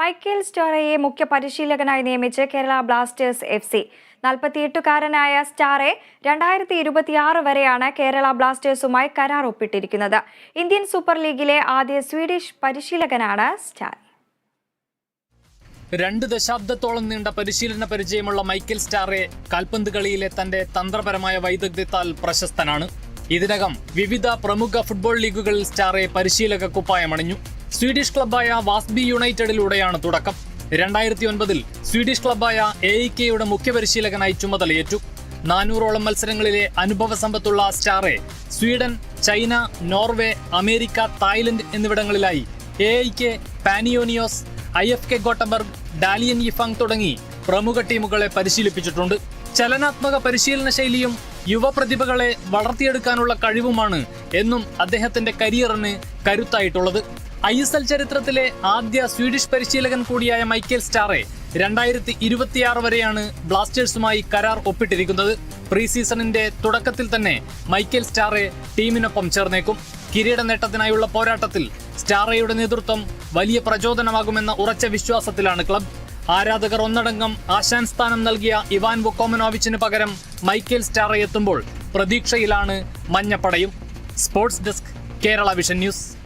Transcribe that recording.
Michael സ്റ്റോറയെ മുഖ്യ പരിശീലകനായി നിയമിച്ച് കേരള ബ്ലാസ്റ്റേഴ്സ് എഫ് സി. നാൽപ്പത്തിയെട്ടുകാരനായ സ്റ്റാറെ രണ്ടായിരത്തി ഇരുപത്തിയാറ് വരെയാണ് കേരള ബ്ലാസ്റ്റേഴ്സുമായി കരാർ ഒപ്പിട്ടിരിക്കുന്നത്. ഇന്ത്യൻ സൂപ്പർ ലീഗിലെ ആദ്യ സ്വീഡിഷ് പരിശീലകനാണ് സ്റ്റാർ. രണ്ട് ദശാബ്ദത്തോളം നീണ്ട പരിശീലന പരിചയമുള്ള മൈക്കൽ സ്റ്റാറെ കാൽപന്ത് കളിയിലെ തന്റെ തന്ത്രപരമായ വൈദഗ്ധ്യത്താൽ പ്രശസ്തനാണ്. ഇതിനകം വിവിധ പ്രമുഖ ഫുട്ബോൾ ലീഗുകളിൽ സ്റ്റാറെ പരിശീലക കുപ്പായമണിഞ്ഞു സ്വീഡിഷ് ക്ലബായ വാസ്ബി യുണൈറ്റഡിലൂടെയാണ് തുടക്കം. രണ്ടായിരത്തി ഒൻപതിൽ സ്വീഡിഷ് ക്ലബായ എ ഇ കെയുടെ മുഖ്യ പരിശീലകനായി ചുമതലയേറ്റു. നാനൂറോളം മത്സരങ്ങളിലെ അനുഭവ സമ്പത്തുള്ള Stahre Sweden China Norway America Thailand എന്നിവിടങ്ങളിലായി A K Panionios I F K Goteborg Dalian Yifang തുടങ്ങി പ്രമുഖ ടീമുകളെ പരിശീലിപ്പിച്ചിട്ടുണ്ട്. ചലനാത്മക പരിശീലന ശൈലിയും യുവപ്രതിഭകളെ വളർത്തിയെടുക്കാനുള്ള കഴിവുമാണ് എന്നും അദ്ദേഹത്തിന്റെ കരിയറിന് കരുത്തായിട്ടുള്ളത്. ഐ എസ് എൽ ചരിത്രത്തിലെ ആദ്യ സ്വീഡിഷ് പരിശീലകൻ കൂടിയായ മൈക്കേൽ സ്റ്റാറെ രണ്ടായിരത്തി ഇരുപത്തിയാറ് വരെയാണ് ബ്ലാസ്റ്റേഴ്സുമായി കരാർ ഒപ്പിട്ടിരിക്കുന്നത്. പ്രീ സീസണിന്റെ തുടക്കത്തിൽ തന്നെ മൈക്കേൽ സ്റ്റാറെ ടീമിനൊപ്പം ചേർന്നേക്കും. കിരീട നേട്ടത്തിനായുള്ള പോരാട്ടത്തിൽ സ്റ്റാറയുടെ നേതൃത്വം വലിയ പ്രചോദനമാകുമെന്ന ഉറച്ച വിശ്വാസത്തിലാണ് ക്ലബ്. ആരാധകർ ഒന്നടങ്കം ആശാൻ സ്ഥാനം നൽകിയ ഇവാൻ വുക്കോമനോവിച്ചിന് പകരം മൈക്കേൽ സ്റ്റാറെ എത്തുമ്പോൾ പ്രതീക്ഷയിലാണ് മഞ്ഞപ്പടയും. Sports desk Kerala vision news.